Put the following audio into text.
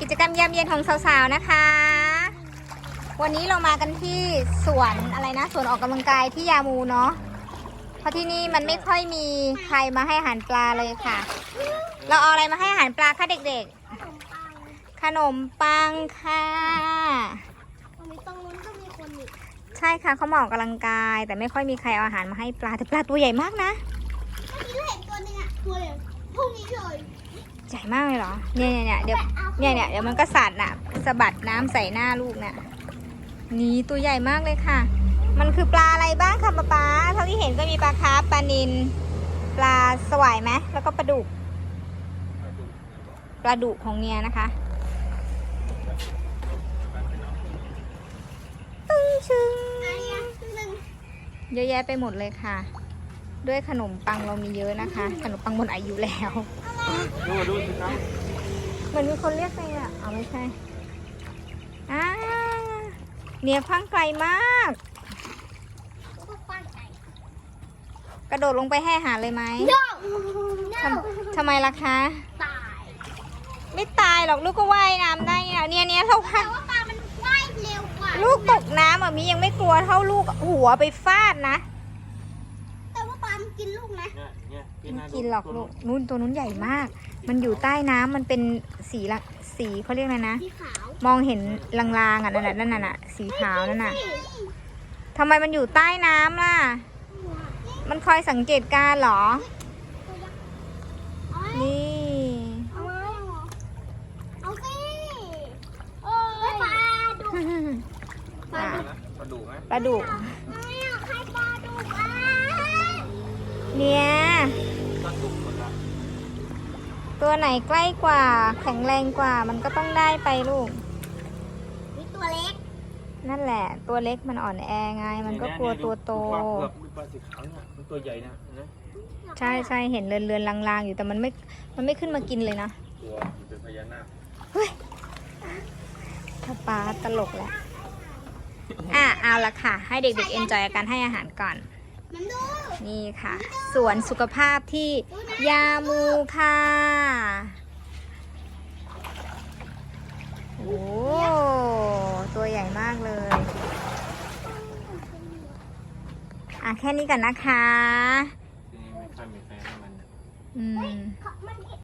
กิจกรรมยามเย็นของสาวๆนะคะ วันนี้เรามากันที่สวนอะไรนะสวนออกกำลังกายที่ยามูเนาะเพราะที่นี่มันไม่ค่อยมีใครมาให้อาหารปลาเลยค่ะ เราเอาอะไรมาให้อาหารปลาคะเด็กๆ ขนมปังค่ะวันนี้ตรงนู้นก็มีคนอีกใช่ค่ะเขามาออกกำลังกาย แต่ไม่ค่อยมีใครเอาอาหารมาให้ปลาแต่ปลาตัวใหญ่มากนะเมื่อกี้เราเห็นตัวหนึงอะตัวเลยพรุ่งนี้เลย ใหญ่มากเลยเหรอเนี่ยเนี่ยเนี่ยเดี๋ยวเนี่ยเนี่ยเดี๋ยวมันก็สัดน่ะสะบัดน้ำใส่หน้าลูกเนี่ยนี่ตัวใหญ่มากเลยค่ะ มันคือปลาอะไรบ้างคะป๊าป๊าเท่าที่เห็นก็มีปลาคาร์ฟปลานิลปลาสวายไหมแล้วก็ปลาดุกปลาดุกของเนี่ยนะคะตึ้งชึงอันเนี้ยหนึ่งเยอะแยะไปหมดเลยค่ะ ด้วยขนมปังเรามีเยอะนะคะ ขนมปังบนอายุแล้วดูดูสิครับเหมือนมีคนเรียกใครอะเอาไม่ใช่อ่าเนี่ยคว้างไกลมากพวกปั้นไก่กระโดดลงไปให้อาหารเลยไหมโน่โน่ทำทำไมล่ะคะ ตาย ไม่ตายหรอกลูกก็ว่ายน้ำได้เนี่ยเนี่ยเนี่ยเท่าแต่ว่าปลามันว่ายเร็วกว่าลูกตกน้ำอะมียังไม่กลัวเท่าลูกหัวไปฟาดนะ แต่ว่าปลามัน กินลูกนะ เนี่ยเนี่ยไม่ะกินหรอกตัวลูกนู่นตัวนู้นใหญ่มาก มันอยู่ใต้น้ำมันเป็นสีละสีเขาเรียกอะไรนะ สีขาวมองเห็นลางๆอะนั่นน่ะนั่นน่ะสีขาวนั่นน่ะทำไมมันอยู่ใต้น้ำล่ะ มันคอยสังเกตการณ์เหรอ เอาไว้นี่ เอาไว้เอาสิเออปลาดุกอะนะปลาดุกไหมปลาดุก เนี่ยปลาดุกหมดละตัวไหนใกล้กว่า แข็งแรงกว่า มันก็ต้องได้ไปลูกมีตัวเล็ก นั่นแหละ ตัวเล็กมันอ่อนแอไง มันก็กลัวตัวโต ปลาเผือกปลาสีขาวเนี่ยมันตัวใหญ่นะนะใช่ใช่เห็นเรือนเรือนๆลางๆ อยู่แต่มันไม่ มันไม่ขึ้นมากินเลยนะ ตัวมันเป็นพญานาคถ้าปลาตลกแหละอะเอาละค่ะ ให้เด็กๆเอนจอยการให้อาหารก่อนมั นดูนี่ค่ะ สวนสุขภาพที่ยามูค่ะ โอ้ตัวใหญ่มากเลย อะ แค่นี้ก่อนนะคะที่นี่ไม่ค่อยมีใครให้มัน อืมมัน